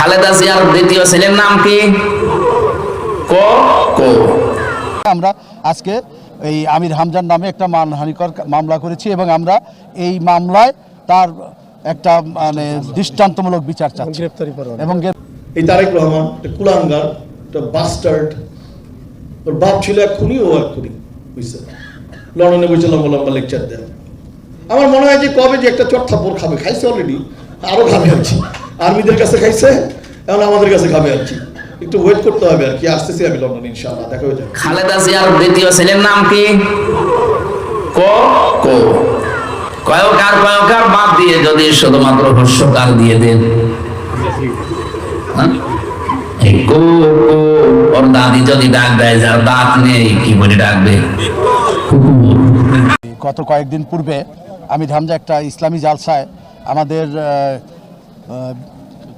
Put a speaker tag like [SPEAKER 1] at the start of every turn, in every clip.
[SPEAKER 1] খালেদা জিয়ার দ্বিতীয় ছেলের নাম কি? ক? কো।
[SPEAKER 2] আমরা আজকে এই আমির হামজার নামে একটা মানহানিকর মামলা করেছি এবং আমরা এই মামলায় তার একটা মানে দৃষ্টান্তমূলক বিচার চাচ্ছি। এবং
[SPEAKER 3] এই তারেক রহমান একটা কুলাঙ্গার একটা বাস্টার্ড ওর বাপ ছিল এক খুনি ও এক খুনি বুঝছে? লন্ডনে বসে লম্বা লম্বা লেকচার দেয়। আমার মনে হয় যে কবে যে একটা চট থাপ্পড় খাবে খাইছে অলরেডি আরও খাবে আর কি। আর্মিদের কাছে খাইছে এখন আমাদের কাছে খাবে আর কি। একটু ওয়েট করতে হবে আর কি আসতেছি আমি লন্ডনে ইনশাআল্লাহ দেখা হয়ে যাবে।
[SPEAKER 1] খালেদা জিয়ার দ্বিতীয় ছেলের নাম কি? ক? কো। কয়কার কয়কার বাদ দিয়ে যদি শুধুমাত্র হস্যকার দিয়ে দেন। হ্যাঁ? এই কো কো ওর দাদি যদি ডাক দেয় যার দাঁত নেই কি বলে ডাকবে?
[SPEAKER 2] গত কয়েকদিন পূর্বে আমি হামজা একটা ইসলামী জালসায় আমাদের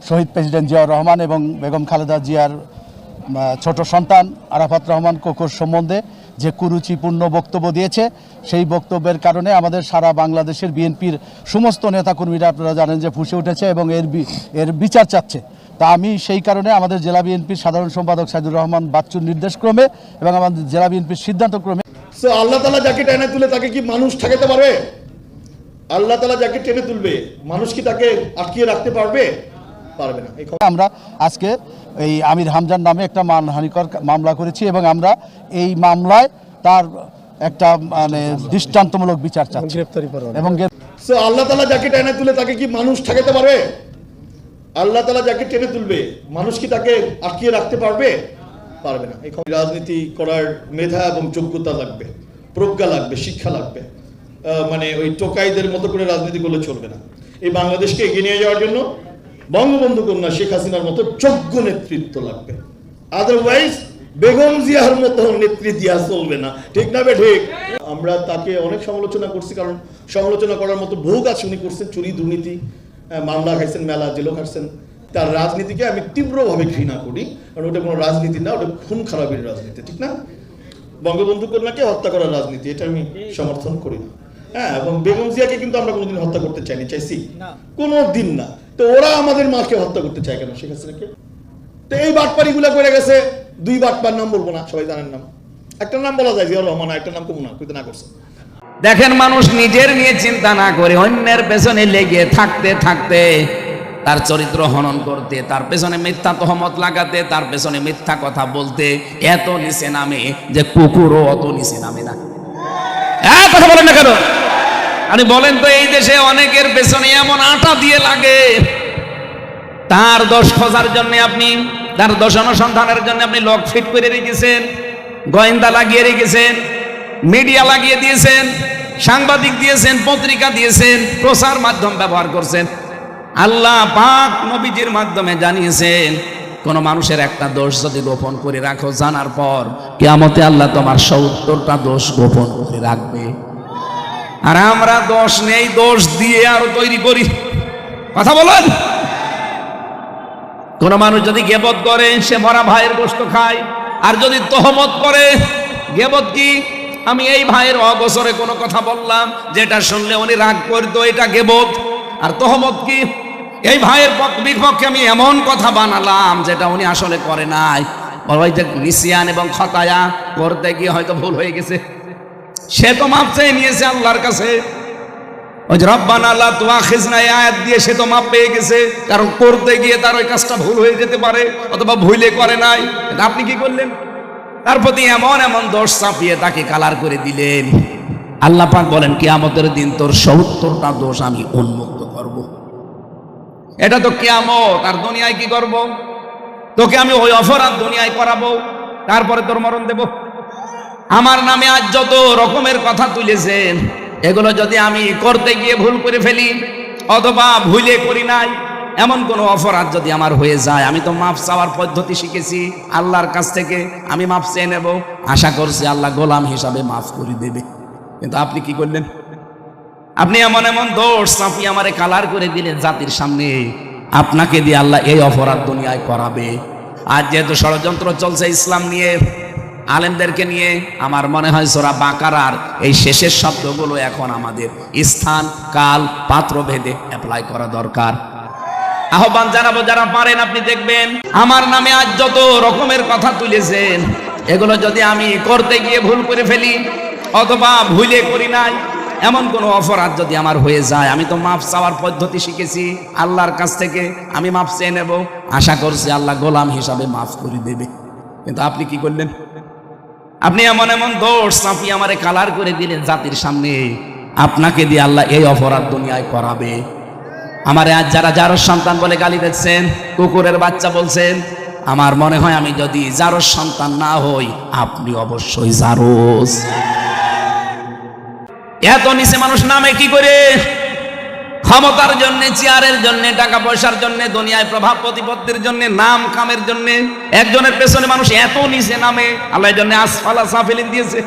[SPEAKER 2] শহীদ প্রেসিডেন্ট জিয়াউর রহমান এবং বেগম খালেদা জিয়ার ছোট সন্তান আরাফাত রহমান কোকর সম্বন্ধে যে কুরুচিপূর্ণ বক্তব্য দিয়েছে, সেই বক্তব্যের কারণে আমাদের সারা বাংলাদেশের বিএনপির সমস্ত নেতাকর্মীরা আপনারা জানেন যে ফুসে উঠেছে এবং এর এর বিচার চাচ্ছে। তা আমি সেই কারণে আমাদের জেলা বিএনপির সাধারণ সম্পাদক সাইদুর রহমান বাচ্চুর নির্দেশক্রমে এবং আমাদের জেলা বিএনপির সিদ্ধান্তক্রমে
[SPEAKER 3] আল্লাহ তালা যাকে টেনে তুলে তাকে কি মানুষ ঠেকাতে পারবে? আল্লাহ তালা যাকে টেনে তুলবে মানুষ কি তাকে আটকিয়ে রাখতে পারবে? পারবে না।
[SPEAKER 2] আমরা আজকে এই আমির হামজার নামে একটা মানহানিকর মামলা করেছি এবং আমরা এই মামলায় তার একটা মানে দৃষ্টান্তমূলক বিচার চাচ্ছি। এবং
[SPEAKER 3] আল্লাহ তালা যাকে টেনে তুলে তাকে কি মানুষ ঠেকাতে পারবে? আল্লাহ তালা যাকে টেনে তুলবে মানুষ কি তাকে আটকিয়ে রাখতে পারবে? পারবে না। রাজনীতি করার মেধা এবং যোগ্যতা লাগবে প্রজ্ঞা লাগবে শিক্ষা লাগবে। মানে ওই টোকাইদের মতো করে রাজনীতি করলে চলবে না। এই বাংলাদেশকে এগিয়ে নিয়ে যাওয়ার জন্য বঙ্গবন্ধু কন্যা শেখ হাসিনার মতো যোগ্য নেতৃত্ব লাগবে। আদারওয়াইজ বেগম জিয়ার মতো নেতৃত্ব দেওয়া চলবে না। ঠিক না বে ঠিক? আমরা তাকে অনেক সমালোচনা করছি, কারণ সমালোচনা করার মতো বহু কাজ উনি করছেন, চুরি, দুর্নীতি মামলা খাইছেন, মেলা, জেলও খাইছেন তার রাজনীতিকে আমি তীব্রভাবে ঘৃণা করি, কারণ ওটা কোনো রাজনীতি না, ওটা খুন খারাপের রাজনীতি, ঠিক না? বঙ্গবন্ধু কন্যাকে হত্যা করার রাজনীতি, এটা আমি সমর্থন করি না। হ্যাঁ এবং বেগম জিয়াকে কিন্তু আমরা কোনোদিন হত্যা করতে চাইনি চাইছি? কোনো দিন না। তো ওরা আমাদের মাকে হত্যা করতে চায় কেন? শেখ হাসিনাকে তো এই বাটপাড়িগুলো করে গেছে দুই বাটপার নাম বলব না সবাই জানেন নাম। একটা নাম বলা যায় জিয়াউর রহমান একটা নাম কমু না কইতে না করছে।
[SPEAKER 1] দেখেন মানুষ নিজের নিয়ে চিন্তা না করে অন্যের পেছনে লেগে থাকতে থাকতে তার চরিত্র হনন করতে তার পেছনে মিথ্যা তহমত লাগাতে তার পেছনে মিথ্যা কথা বলতে এত নিচে নামে যে কুকুরও অত নিচে নামে না। হ্যাঁ কথা বলেন না কেন? আপনি বলেন তো, এই দেশে অনেকের পেছনে এমন আটা দিয়ে লাগে। তার দোষ খোঁজার জন্য আপনি, তার দোষ অনুসন্ধানের জন্য আপনি লক ফিট করে রেখেছেন, গোয়েন্দা লাগিয়ে রেখেছেন, মিডিয়া লাগিয়ে দিয়েছেন, সাংবাদিক দিয়েছেন, পত্রিকা দিয়েছেন, প্রচার মাধ্যম ব্যবহার করছেন। আল্লাহ পাক নবীজির মাধ্যমে জানিয়েছেন, কোন মানুষের একটা দোষ যদি গোপন করে রাখো, জানার পর কেয়ামতে আল্লাহ তোমার সত্তরটা দোষ গোপন করে রাখবে। আর আমরা দোষ নেই, দোষ দিয়ে আরও তৈরি করি। কথা বলেন? কোন মানুষ যদি গেবত করে, সে মরা ভাইয়ের গোস্ত খায়। আর যদি তহমত করে, গেবত কি? আমি এই ভাইয়ের অবসরে কোনো কথা বললাম, যেটা শুনলে উনি রাগ করতো, এটা গেবত। আর তহমত কি? এই ভাইয়ের পক্ষ বিপক্ষে আমি এমন কথা বানালাম, যেটা উনি আসলে করে নাই। ওই যে নিসিয়ান এবং খতায়া করতে গিয়ে হয়তো ভুল হয়ে গেছে। সে তো মাপ চেয়ে নিয়েছে আল্লাহর কাছে। ওই যে রব্বানা আল্লাহ তুয়া খিজনা আয়াত দিয়ে সে তো মাপ পেয়ে গেছে। কারণ করতে গিয়ে তার ওই কাজটা ভুল হয়ে যেতে পারে, অথবা ভুলে করে নাই। আপনি কি করলেন? তার প্রতি এমন এমন দোষ চাপিয়ে তাকে কালার করে দিলেন। আল্লাহ পাক বলেন, কিয়ামতের দিন তোর সত্তরটা দোষ আমি উন্মুক্ত করব। এটা তো কিয়ামত, আর দুনিয়ায় কি করব। তোকে আমি ওই অপরাধ দুনিয়ায় করাবো, তারপরে তোর মরণ দেব। আমার নামে আজ যত রকমের কথা তুলেছেন, এগুলো যদি আমি করতে গিয়ে ভুল করে ফেলি, অথবা ভুলে করি নাই, এমন কোনো অপরাধ যদি আমার হয়ে যায়, আমি তো মাপ চাওয়ার পদ্ধতি শিখেছি, আল্লাহর কাছ থেকে আমি মাপ চেয়ে নেব। আশা করছি আল্লাহ গোলাম হিসাবে মাফ করে দেবে। কিন্তু আপনি কি করলেন? আপনি এমন এমন দোষ চাপিয়ে আমারে কালার করে দিলেন জাতির সামনে। আপনাকে দিয়ে আল্লাহ এই অপরাধ দুনিয়ায় করাবে। আর যেহেতু ষড়যন্ত্র চলছে ইসলাম নিয়ে আলেমদেরকে নিয়ে আমার মনে হয় সোরা বাকারার এই শেষের শব্দগুলো এখন আমাদের স্থান, কাল পাত্র ভেদে অ্যাপ্লাই করা দরকার। আহ্বান জানাব যারা পারেন, আপনি দেখবেন আমার নামে আজ যত রকমের কথা তুলেছেন, এগুলো যদি আমি করতে গিয়ে ভুল করে ফেলি, অথবা ভুলে করি নাই, এমন কোনো অপরাধ যদি আমার হয়ে যায়, আমি তো মাফ চাওয়ার পদ্ধতি শিখেছি, আল্লাহর কাছ থেকে আমি মাফ চেয়ে নেব। আশা করছি আল্লাহ গোলাম হিসাবে মাফ করে দেবে। কিন্তু আপনি কি করলেন? আপনি এমন এমন দোষ চাপিয়ে আমারে কালার করে দিলেন জাতির সামনে। আপনাকে দিয়ে আল্লাহ এই অপরাধ দুনিয়ায় করাবে। আমার আজ যারা যারো সন্তান বলে গালি দিচ্ছেন, কুকুরের বাচ্চা বলছেন, আমার মনে হয় আমি যদি জারোর সন্তান না হই, আপনি অবশ্যই জারোস। এত নিচে মানুষ নামে কি করে? ক্ষমতার জন্য, চেয়ারের জন্য, টাকা পয়সার জন্য, দুনিয়ায় প্রভাব প্রতিপত্তির জন্য, নাম কামের জন্য। একজনের পেছনে মানুষ এত নিচে নামে, আল্লাহ জন্য আসফালা সাফিলিন দিয়েছে।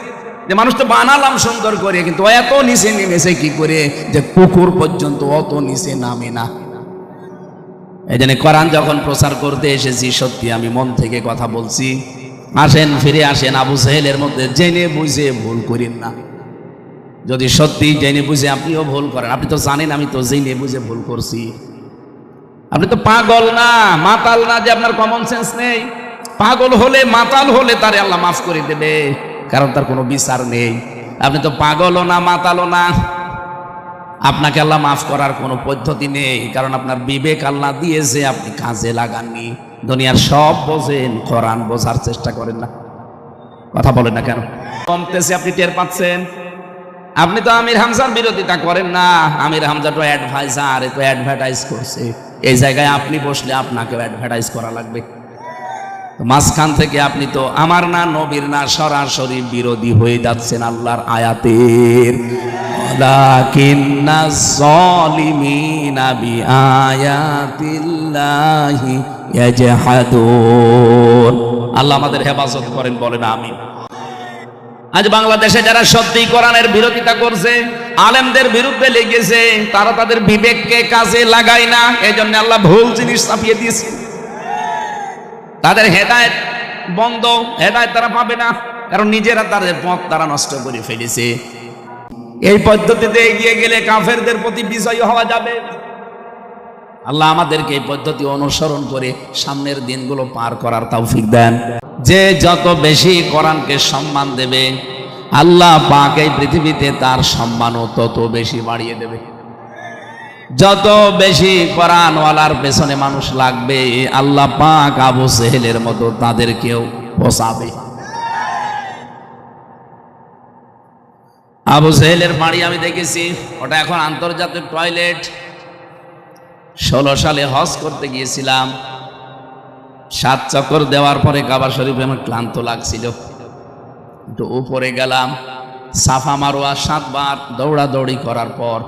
[SPEAKER 1] যে মানুষ তো বানালাম সুন্দর করে, কিন্তু এত নিচে নেমেছে কি করে? যে কুকুর পর্যন্ত অত নিচে নামে না। এই জন্য কোরআন যখন প্রচার করতে এসেছি, সত্যি আমি মন থেকে কথা বলছি। আসেন, ফিরে আসেন, আবু সাহেলের মধ্যে জেনে বুঝে ভুল করেন না। যদি সত্যি জেনে বুঝে আপনিও ভুল করেন, আপনি তো জানেন আমি তো জেনে বুঝে ভুল করছি। আপনি তো পাগল না, মাতাল না যে আপনার কমন সেন্স নেই। পাগল হলে মাতাল হলে তারে আল্লাহ মাফ করে দেবে, কারণ তার কোনো বিচার নেই। আপনি তো পাগলও না, মাতালও না। আপনাকে আল্লাহ মাফ করার কোনো পদ্ধতি নেই, কারণ আপনার বিবেক আল্লাহ দিয়েছে, আপনি কাজে লাগাননি। দুনিয়ার সব বোঝেন, কোরআন বোঝার চেষ্টা করেন না। কথা বলেন না কেন? কমতেছে, আপনি টের পাচ্ছেন। আপনি তো আমির হামজার বিরোধিতা করেন না। আমির হামজা তো অ্যাডভাইজার এ তো অ্যাডভার্টাইজ করছে। এই জায়গায় আপনি বসলে আপনাকেও অ্যাডভার্টাইজ করা লাগবে। মাঝখান থেকে আপনি তো আমার না নবীর না সরাসরি বিরোধী হয়ে যাচ্ছেন আল্লাহর আয়াতের। আল্লাহ আমাদের হেফাজত করেন, বলেন আমিন। আজ বাংলাদেশে যারা সত্যি কোরআনের বিরোধিতা করছে, আলেমদের বিরুদ্ধে লেগেছে, তারা তাদের বিবেককে কাজে লাগায় না এই জন্য আল্লাহ ভুল জিনিস চাপিয়ে দিয়েছে। তাদের হেদায়ত বন্ধ, হেদায়ত তারা পাবে না, কারণ নিজেরা তাদের পথ তারা নষ্ট করে ফেলেছে। এই পদ্ধতিতে এগিয়ে গেলে কাফেরদের প্রতি বিজয়ী হওয়া যাবে। আল্লাহ আমাদেরকে এই পদ্ধতি অনুসরণ করে সামনের দিনগুলো পার করার তৌফিক দেন। যে যত বেশি কোরআনকে সম্মান দেবে, আল্লাহ পাক এই পৃথিবীতে তার সম্মানও তত বেশি বাড়িয়ে দেবে। যত বেশি কোরআনওয়ালার পেছনে মানুষ লাগবে, আল্লাহ পাক আবু সেহেলের মতো তাদেরকেও পোষাবে। আবু সেহেলের বাড়ি আমি দেখেছি, ওটা এখন আন্তর্জাতিক টয়লেট। ষোলো সালে হজ করতে গিয়েছিলাম। সাত চক্কর দেওয়ার পরে কাবা শরীফে আমার ক্লান্ত লাগছিল। একটু উপরে গেলাম, সাফা মারোয়া সাতবার দৌড়াদৌড়ি করার পর।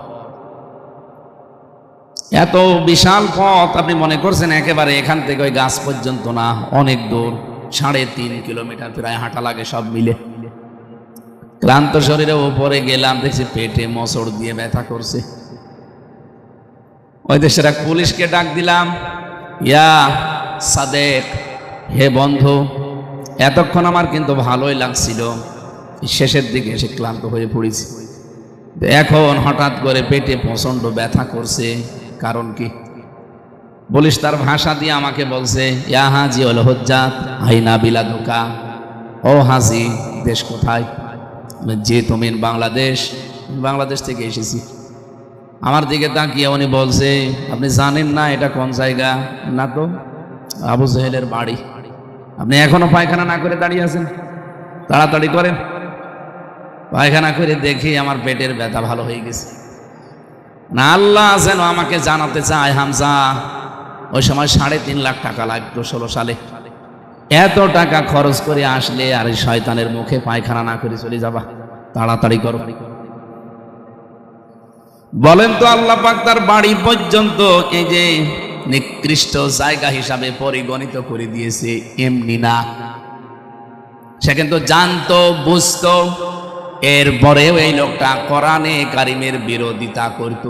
[SPEAKER 1] এত বিশাল পথ আপনি মনে করছেন একেবারে এখান থেকে ওই গাছ পর্যন্ত না, অনেক দূর, সাড়ে তিন কিলোমিটার প্রায় হাঁটা লাগে সব মিলে। ক্লান্ত শরীরে উপরে গেলাম, দেখছি পেটে মসড় দিয়ে ব্যথা করছে। ওই দেশের এক পুলিশকে ডাক দিলাম। ইয়া সাদেক, হে বন্ধু, এতক্ষণ আমার কিন্তু ভালোই লাগছিল। শেষের দিকে এসে ক্লান্ত হয়ে পড়েছি। এখন হঠাৎ করে পেটে প্রচণ্ড ব্যথা করছে। কারণ কি? বলিস তার ভাষা দিয়ে আমাকে বলছে, ইয়া হাজি ওল হজ্জাত হাইনা বিলা দোকা ও হাজি, দেশ কোথায়? যে তুমি বাংলাদেশ বাংলাদেশ থেকে এসেছি। আমার দিকে তাকিয়ে উনি বলছে, আপনি জানেন না এটা কোন জায়গা? না তো, আবু জহেলের বাড়ি। আপনি এখনও পায়খানা না করে দাঁড়িয়ে আছেন? তাড়াতাড়ি করেন। পায়খানা করে দেখি আমার পেটের ব্যথা ভালো হয়ে গেছে। না, আল্লাহ যেন আমাকে জানাতে চায়, হামজা, ওই সময় সাড়ে তিন লাখ টাকা লাগতো ষোলো সালে। এত টাকা খরচ করে আসলে আর শয়তানের মুখে পায়খানা না করে চলে যাবা। তাড়াতাড়ি করো। বলেন তো আল্লাহ পাক তার বাড়ি পর্যন্ত এই যে নিকৃষ্ট জায়গা হিসাবে পরিগণিত করে দিয়েছে, এমনি না। সে কিন্তু জানতো, বুঝতো, এরপরেও এই লোকটা কোরআনে কারিমের বিরোধিতা করতো।